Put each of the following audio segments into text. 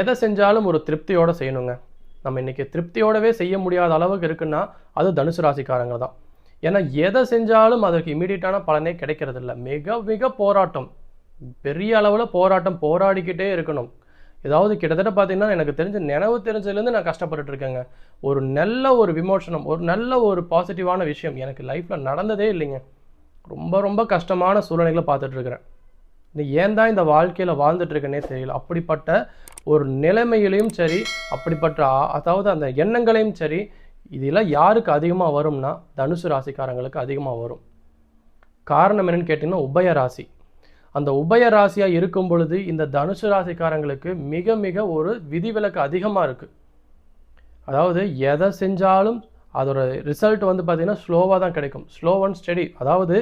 எதை செஞ்சாலும் ஒரு திருப்தியோடு செய்யணுங்க. நம்ம இன்னைக்கு திருப்தியோடவே செய்ய முடியாத அளவுக்கு இருக்குன்னா அது தனுசு ராசிக்காரங்க தான். ஏன்னா எதை செஞ்சாலும் அதற்கு இமீடியட்டான பலனே கிடைக்கிறது இல்லை மிக மிக போராட்டம். பெரிய அளவில் போராட்டம் போராடிக்கிட்டே இருக்கணும். ஏதாவது கிட்டத்தட்ட பார்த்தீங்கன்னா எனக்கு தெரிஞ்ச நினைவு தெரிஞ்சதுலேருந்து நான் கஷ்டப்பட்டுட்டு இருக்கேங்க. ஒரு நல்ல ஒரு விமோசனம் ஒரு நல்ல ஒரு பாசிட்டிவான விஷயம் எனக்கு லைஃப்பில் நடந்ததே இல்லைங்க. ரொம்ப ரொம்ப கஷ்டமான சூழ்நிலைகளை பார்த்துட்ருக்குறேன் நீ ஏன் தான் இந்த வாழ்க்கையில் வாழ்ந்துட்டுருக்கேனே தெரியல. அப்படிப்பட்ட ஒரு நிலைமையிலையும் சரி அப்படிப்பட்ட அதாவது அந்த எண்ணங்களையும் சரி இதெல்லாம் யாருக்கு அதிகமாக வரும்னா தனுசு ராசிக்காரங்களுக்கு அதிகமாக வரும். காரணம் என்னன்னு கேட்டிங்கன்னா உபய ராசி. அந்த உபய ராசியாக இருக்கும் பொழுது இந்த தனுசு ராசிக்காரங்களுக்கு மிக மிக ஒரு விதிவிலக்கு அதிகமாக இருக்குது அதாவது எதை செஞ்சாலும் அதோட ரிசல்ட் வந்து பார்த்தீங்கன்னா ஸ்லோவாக தான் கிடைக்கும். ஸ்லோ அண்ட் ஸ்டடி அதாவது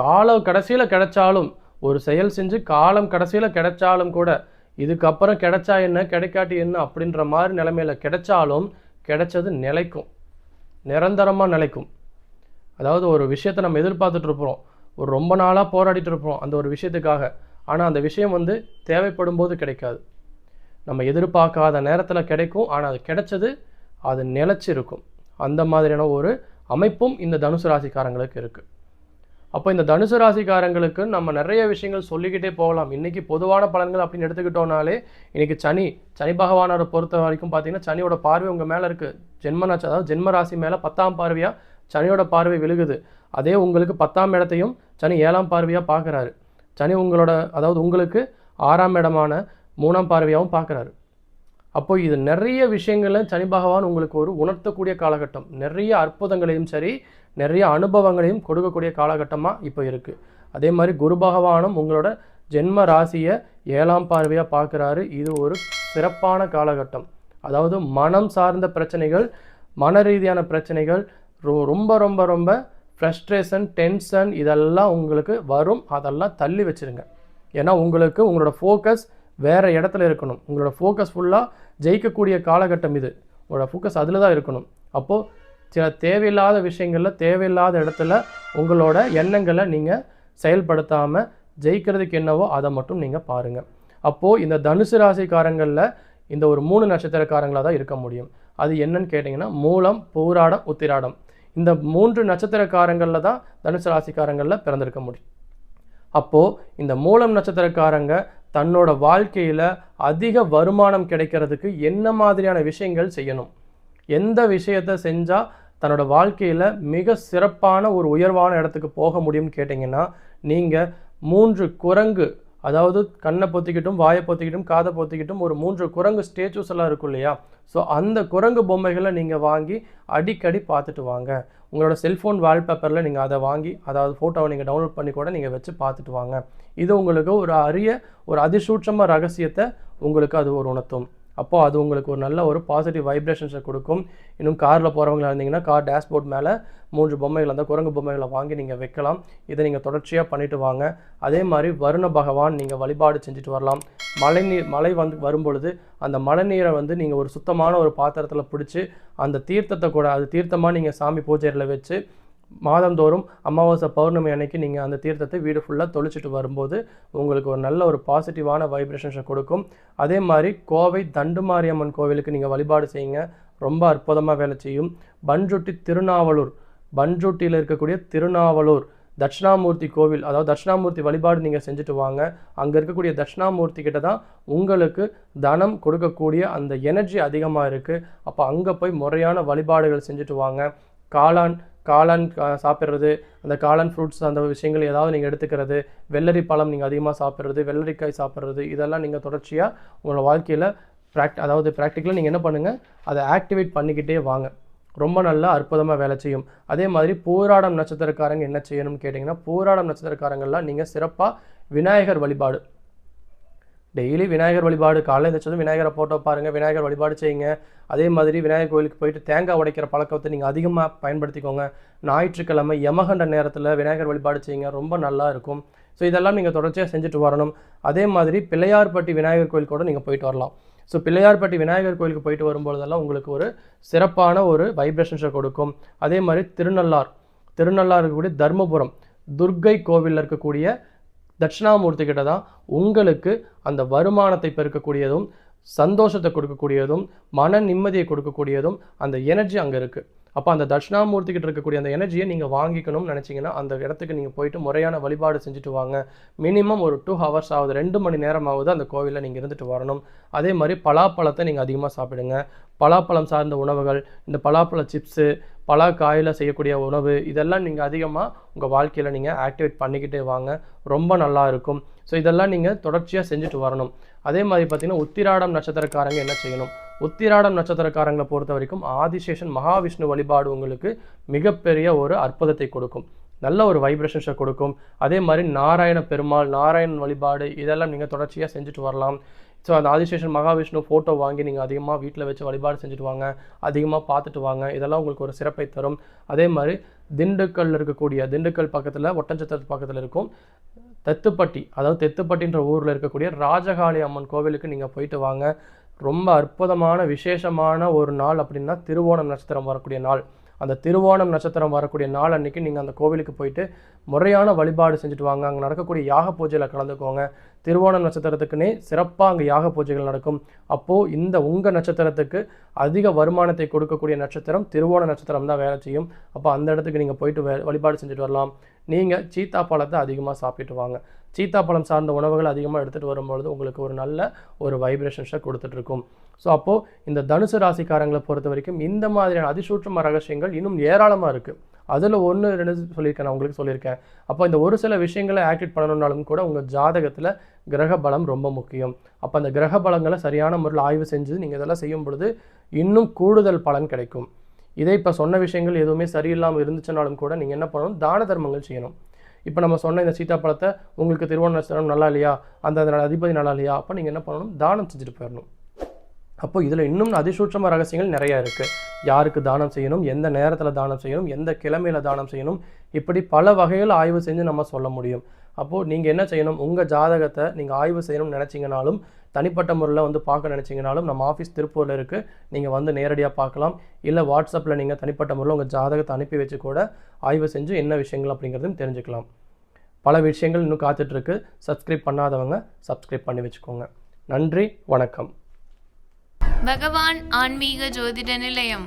காலம் கடைசியில் கிடைச்சாலும் ஒரு செயல் செஞ்சு காலம் கடைசியில் கிடைச்சாலும் கூட இதுக்கப்புறம் கிடைச்சா என்ன கிடைக்காட்டி என்ன அப்படின்ற மாதிரி நிலைமையில கிடைச்சாலும் கிடைச்சது நிலைக்கும். நிரந்தரமாக நிலைக்கும். அதாவது ஒரு விஷயத்தை நம்ம எதிர்பார்த்துட்ருப்போம் ஒரு ரொம்ப நாளாக போராடிட்டு இருப்போம் அந்த ஒரு விஷயத்துக்காக. ஆனால் அந்த விஷயம் வந்து தேவைப்படும் போது கிடைக்காது. நம்ம எதிர்பார்க்காத நேரத்தில் கிடைக்கும். ஆனால் அது கிடைச்சது அது நிலச்சி இருக்கும் அந்த மாதிரியான ஒரு அமைப்பும் இந்த தனுசு ராசிக்காரங்களுக்கு இருக்குது அப்போ இந்த தனுசு ராசிக்காரங்களுக்கு நம்ம நிறைய விஷயங்கள் சொல்லிக்கிட்டே போகலாம். இன்றைக்கி பொதுவான பலன்கள் அப்படின்னு எடுத்துக்கிட்டோம்னாலே இன்றைக்கி சனி சனி பகவானோட பொறுத்த வரைக்கும் பார்த்தீங்கன்னா சனியோட பார்வை உங்கள் மேலே இருக்குது ஜென்ம அதாவது ஜென்ம ராசி மேலே பத்தாம் பார்வையாக சனியோட பார்வை விழுகுது. அதே உங்களுக்கு பத்தாம் இடத்தையும் சனி ஏழாம் பார்வையாக பார்க்குறாரு. சனி உங்களோட அதாவது உங்களுக்கு ஆறாம் இடமான மூணாம் பார்வையாகவும் பார்க்குறாரு. அப்போ இது நிறைய விஷயங்களை சனி பகவான் உங்களுக்கு ஒரு உணர்த்தக்கூடிய காலகட்டம். நிறைய அற்புதங்களையும் சரி நிறைய அனுபவங்களையும் கொடுக்கக்கூடிய காலகட்டமாக இப்போ இருக்குது அதே மாதிரி குரு பகவானும் உங்களோட ஜென்ம ராசியை ஏழாம் பார்வையாக பார்க்குறாரு. இது ஒரு சிறப்பான காலகட்டம். அதாவது மனம் சார்ந்த பிரச்சனைகள் மன ரீதியான பிரச்சனைகள் ரொ- ரொம்ப ரொம்ப ரொம்ப ஃப்ரஸ்ட்ரேஷன் டென்ஷன் இதெல்லாம் உங்களுக்கு வரும். அதெல்லாம் தள்ளி வச்சிருங்க. ஏன்னா உங்களுக்கு உங்களோட ஃபோக்கஸ் வேறு இடத்துல இருக்கணும். உங்களோட ஃபோக்கஸ் ஃபுல்லாக ஜெயிக்கக்கூடிய காலகட்டம் இது. உங்களோட ஃபோக்கஸ் அதில் தான் இருக்கணும். அப்போது சில தேவையில்லாத விஷயங்களில் தேவையில்லாத இடத்துல உங்களோட எண்ணங்களை நீங்கள் செயல்படுத்தாமல் ஜெயிக்கிறதுக்கு என்னவோ அதை மட்டும் நீங்கள் பாருங்கள் அப்போது இந்த தனுசு ராசிக்காரங்களில் இந்த ஒரு மூணு நட்சத்திரக்காரங்களாக தான் இருக்க முடியும். அது என்னன்னு கேட்டிங்கன்னா மூலம் பூராடம் உத்திராடம். இந்த மூன்று நட்சத்திரக்காரங்களில் தான் தனுசு ராசிக்காரங்களில் பிறந்திருக்க முடியும். அப்போது இந்த மூலம் நட்சத்திரக்காரங்க தன்னோட வாழ்க்கையில் அதிக வருமானம் கிடைக்கிறதுக்கு என்ன மாதிரியான விஷயங்கள் செய்யணும்? எந்த விஷயத்தை செஞ்சால் தன்னோட வாழ்க்கையில் மிக சிறப்பான ஒரு உயர்வான இடத்துக்கு போக முடியும்னு கேட்டிங்கன்னா நீங்கள் மூன்று குரங்கு அதாவது கண்ணை பொத்திக்கிட்டும் வாயை பொத்திக்கிட்டும் காதை பொத்திக்கிட்டும் ஒரு மூன்று குரங்கு ஸ்டேச்சூஸ் எல்லாம் இருக்கும் இல்லையா? ஸோ அந்த குரங்கு பொம்மைகளை நீங்கள் வாங்கி அடிக்கடி பார்த்துட்டு வாங்க. உங்களோட செல்ஃபோன் வால்பேப்பரில் நீங்கள் அதை வாங்கி அதாவது ஃபோட்டோவை நீங்கள் டவுன்லோட் பண்ணி கூட நீங்கள் வச்சு பார்த்துட்டு வாங்க. இது உங்களுக்கு ஒரு அரிய ஒரு அதிசூட்சமாக ரகசியத்தை உங்களுக்கு அது ஒரு உணர்த்தும். அப்போ அது உங்களுக்கு ஒரு நல்ல ஒரு பாசிட்டிவ் வைப்ரேஷன்ஸை கொடுக்கும். இன்னும் காரில் போகிறவங்களா இருந்தீங்கன்னா கார் டேஷ்போர்ட் மேலே மூன்று பொம்மைகள் அந்த குரங்கு பொம்மைகளை வாங்கி நீங்கள் வைக்கலாம். இதை நீங்கள் தொடர்ச்சியாக பண்ணிட்டு வாங்க. அதே மாதிரி வருண பகவான் நீங்கள் வழிபாடு செஞ்சுட்டு வரலாம். மழை நீர் மழை வந்து வரும்பொழுது அந்த மழை நீரை வந்து நீங்கள் ஒரு சுத்தமான ஒரு பாத்திரத்தில் பிடிச்சி அந்த தீர்த்தத்தை கூட அது தீர்த்தமாக நீங்கள் சாமி பூஜையில் வச்சு மாதந்தோறும் அமாவாசை பௌர்ணமி அன்னைக்கு நீங்கள் அந்த தீர்த்தத்தை வீடு ஃபுல்லாக தொளிச்சிட்டு வரும்போது உங்களுக்கு ஒரு நல்ல ஒரு பாசிட்டிவான வைப்ரேஷன்ஸை கொடுக்கும். அதே மாதிரி கோவை தண்டுமாரியம்மன் கோவிலுக்கு நீங்கள் வழிபாடு செய்யுங்க. ரொம்ப அற்புதமாக வேலை செய்யும். பண்ருட்டி திருநாவலூர் பண்ருட்டியில் இருக்கக்கூடிய திருநாவலூர் தட்சிணாமூர்த்தி கோவில் அதாவது தட்சிணாமூர்த்தி வழிபாடு நீங்கள் செஞ்சுட்டு வாங்க. அங்கே இருக்கக்கூடிய தட்சிணாமூர்த்தி கிட்ட தான் உங்களுக்கு தனம் கொடுக்கக்கூடிய அந்த எனர்ஜி அதிகமாக இருக்குது அப்போ அங்கே போய் முறையான வழிபாடுகள் செஞ்சுட்டு வாங்க. காளான் காளான் சாப்பிட்றது அந்த காளான் ஃப்ரூட்ஸ் அந்த விஷயங்கள் ஏதாவது நீங்கள் எடுத்துக்கிறது வெள்ளரி பழம் நீங்கள் அதிகமாக சாப்பிட்றது வெள்ளரிக்காய் சாப்பிட்றது இதெல்லாம் நீங்கள் தொடர்ச்சியாக உங்களோட வாழ்க்கையில் ப்ராக்ட் அதாவது ப்ராக்டிக்கலாக நீங்கள் என்ன பண்ணுங்கள் அதை ஆக்டிவேட் பண்ணிக்கிட்டே வாங்க. ரொம்ப நல்லா அற்புதமாக வேலை செய்யும். அதே மாதிரி போராடம் நட்சத்திரக்காரங்க என்ன செய்யணும்னு கேட்டிங்கன்னா போராடம் நட்சத்திரக்காரங்கள்லாம் நீங்கள் சிறப்பாக விநாயகர் வழிபாடு. டெய்லி விநாயகர் வழிபாடு காலையில் எழுந்திரிச்சதும் விநாயகரை போட்டோ பாருங்கள் விநாயகர் வழிபாடு செய்யுங்க. அதே மாதிரி விநாயகர் கோயிலுக்கு போயிட்டு தேங்காய் உடைக்கிற பழக்கத்தை நீங்கள் அதிகமாக பயன்படுத்திக்கோங்க. ஞாயிற்றுக்கிழமை யமகண்ட நேரத்தில் விநாயகர் வழிபாடு செய்யுங்க ரொம்ப நல்லா இருக்கும். ஸோ இதெல்லாம் நீங்கள் தொடர்ச்சியாக செஞ்சுட்டு வரணும். அதே மாதிரி பிள்ளையார்பட்டி விநாயகர் கோயில் கூட நீங்கள் போயிட்டு வரலாம். ஸோ பிள்ளையார்பட்டி விநாயகர் கோயிலுக்கு போயிட்டு வரும்பொழுதெல்லாம் உங்களுக்கு ஒரு சிறப்பான ஒரு வைப்ரேஷன்ஸை கொடுக்கும். அதே மாதிரி திருநள்ளார் திருநள்ளார் இருக்கக்கூடிய தர்மபுரம் துர்க்கை கோவிலில் இருக்கக்கூடிய தட்சிணாமூர்த்தி கிட்ட தான் உங்களுக்கு அந்த வருமானத்தை பெருக்கக்கூடியதும் சந்தோஷத்தை கொடுக்கக்கூடியதும் மன நிம்மதியை கொடுக்கக்கூடியதும் அந்த எனர்ஜி அங்கே இருக்குது அப்போ அந்த தட்சிணாமூர்த்தி கிட்ட இருக்கக்கூடிய அந்த எனர்ஜியை நீங்கள் வாங்கிக்கணும்னு நினச்சிங்கன்னா அந்த இடத்துக்கு நீங்கள் போயிட்டு முறையான வழிபாடு செஞ்சுட்டு வாங்க. மினிமம் ஒரு டூ ஹவர்ஸ் ஆகுது ரெண்டு மணி நேரம் ஆகுது அந்த கோவிலில் நீங்கள் இருந்துட்டு வரணும். அதே மாதிரி பலாப்பழத்தை நீங்கள் அதிகமாக சாப்பிடுங்க. பலாப்பழம் சார்ந்த உணவுகள் இந்த பலாப்பழ சிப்ஸு பல காயில் செய்யக்கூடிய உணவு இதெல்லாம் நீங்கள் அதிகமாக உங்கள் வாழ்க்கையில் நீங்கள் ஆக்டிவேட் பண்ணிக்கிட்டே வாங்க. ரொம்ப நல்லா இருக்கும். ஸோ இதெல்லாம் நீங்கள் தொடர்ச்சியாக செஞ்சுட்டு வரணும். அதே மாதிரி பார்த்திங்கன்னா உத்திராடம் நட்சத்திரக்காரங்க என்ன செய்யணும்? உத்திராடம் நட்சத்திரக்காரங்களை பொறுத்த வரைக்கும் ஆதிசேஷன் மகாவிஷ்ணு வழிபாடு உங்களுக்கு மிகப்பெரிய ஒரு அற்புதத்தை கொடுக்கும். நல்ல ஒரு வைப்ரேஷன்ஸை கொடுக்கும். அதே மாதிரி நாராயண பெருமாள் நாராயணன் வழிபாடு இதெல்லாம் நீங்கள் தொடர்ச்சியாக செஞ்சுட்டு வரலாம். ஸோ அந்த ஆதிசேஷன் மகாவிஷ்ணு ஃபோட்டோ வாங்கி நீங்கள் அதிகமாக வீட்டில் வச்சு வழிபாடு செஞ்சுட்டு வாங்க அதிகமாக பார்த்துட்டு வாங்க இதெல்லாம் உங்களுக்கு ஒரு சிறப்பை தரும். அதே மாதிரி திண்டுக்கல் இருக்கக்கூடிய திண்டுக்கல் பக்கத்தில் ஒட்டஞ்சத்திரத்து பக்கத்தில் இருக்கும் தெத்துப்பட்டி. அதாவது தெத்துப்பட்டின்ற ஊரில் இருக்கக்கூடிய ராஜகாளி அம்மன் கோவிலுக்கு நீங்கள் போயிட்டு வாங்க. ரொம்ப அற்புதமான விசேஷமான ஒரு நாள் அப்படின்னா திருவோணம் நட்சத்திரம் வரக்கூடிய நாள். அந்த திருவோணம் நட்சத்திரம் வரக்கூடிய நாள் அன்றைக்கி நீங்கள் அந்த கோவிலுக்கு போயிட்டு முறையான வழிபாடு செஞ்சுட்டு வாங்க. அங்கே நடக்கக்கூடிய யாக பூஜையில் கலந்துக்கோங்க. திருவோணம் நட்சத்திரத்துக்குன்னே சிறப்பாக அங்கே யாக பூஜைகள் நடக்கும். அப்போது இந்த உங்கள் நட்சத்திரத்துக்கு அதிக வருமானத்தை கொடுக்கக்கூடிய நட்சத்திரம் திருவோண நட்சத்திரம் தான் வேலை செய்யும். அப்போ அந்த இடத்துக்கு நீங்கள் போயிட்டு வழிபாடு செஞ்சுட்டு வரலாம். நீங்கள் சீத்தா பழத்தை அதிகமாக சாப்பிட்டு வாங்க. சீத்தா பழம் சார்ந்த உணவுகள் அதிகமாக எடுத்துகிட்டு வரும்பொழுது உங்களுக்கு ஒரு நல்ல ஒரு வைப்ரேஷன்ஸை கொடுத்துட்ருக்கும் ஸோ அப்போது இந்த தனுசு ராசிக்காரங்களை பொறுத்த வரைக்கும் இந்த மாதிரியான அதிசூட்சம ரகசியங்கள் இன்னும் ஏராளமாக இருக்குது அதில் ஒன்று ரெண்டு சொல்லியிருக்கேன் நான் உங்களுக்கு சொல்லியிருக்கேன். அப்போ இந்த ஒரு சில விஷயங்களை ஆக்டிவேட் பண்ணணும்னாலும் கூட உங்கள் ஜாதகத்தில் கிரக பலம் ரொம்ப முக்கியம். அப்போ அந்த கிரக பலங்களை சரியான முறையில் ஆய்வு செஞ்சு நீங்கள் இதெல்லாம் செய்யும் பொழுது இன்னும் கூடுதல் பலன் கிடைக்கும். இதே இப்போ சொன்ன விஷயங்கள் எதுவுமே சரியில்லாமல் இருந்துச்சுனாலும் கூட நீங்கள் என்ன பண்ணணும்? தான தர்மங்கள் செய்யணும். இப்போ நம்ம சொன்ன இந்த சீத்தாப்பழத்தை உங்களுக்கு திருவோண நல்லா இல்லையா? அந்த அதிபதி நல்லா இல்லையா? அப்போ நீங்கள் என்ன பண்ணணும்? தானம் செஞ்சுட்டு போயிடணும். அப்போ இதில் இன்னும் அதிசூட்சம ரகசியங்கள் நிறையா இருக்குது யாருக்கு தானம் செய்யணும்? எந்த நேரத்தில் தானம் செய்யணும்? எந்த கிழமையில் தானம் செய்யணும்? இப்படி பல வகையில் ஆய்வு செஞ்சு நம்ம சொல்ல முடியும். அப்போது நீங்கள் என்ன செய்யணும்? உங்கள் ஜாதகத்தை நீங்கள் ஆய்வு செய்யணும்னு நினச்சிங்கனாலும் தனிப்பட்ட முறையில் வந்து பார்க்க நினச்சிங்கனாலும் நம்ம ஆஃபீஸ் திருப்பூரில் இருக்குது நீங்கள் வந்து நேரடியாக பார்க்கலாம். இல்லை வாட்ஸ்அப்பில் நீங்கள் தனிப்பட்ட முறையில் உங்கள் ஜாதகத்தை அனுப்பி வச்சு கூட ஆய்வு செஞ்சு என்ன விஷயங்கள் அப்படிங்கிறதையும் தெரிஞ்சுக்கலாம். பல விஷயங்கள் இன்னும் காத்துட்ருக்கு. சப்ஸ்கிரைப் பண்ணாதவங்க சப்ஸ்கிரைப் பண்ணி வச்சுக்கோங்க. நன்றி வணக்கம். பகவான் ஆன்மீக ஜோதிட நிலையம்.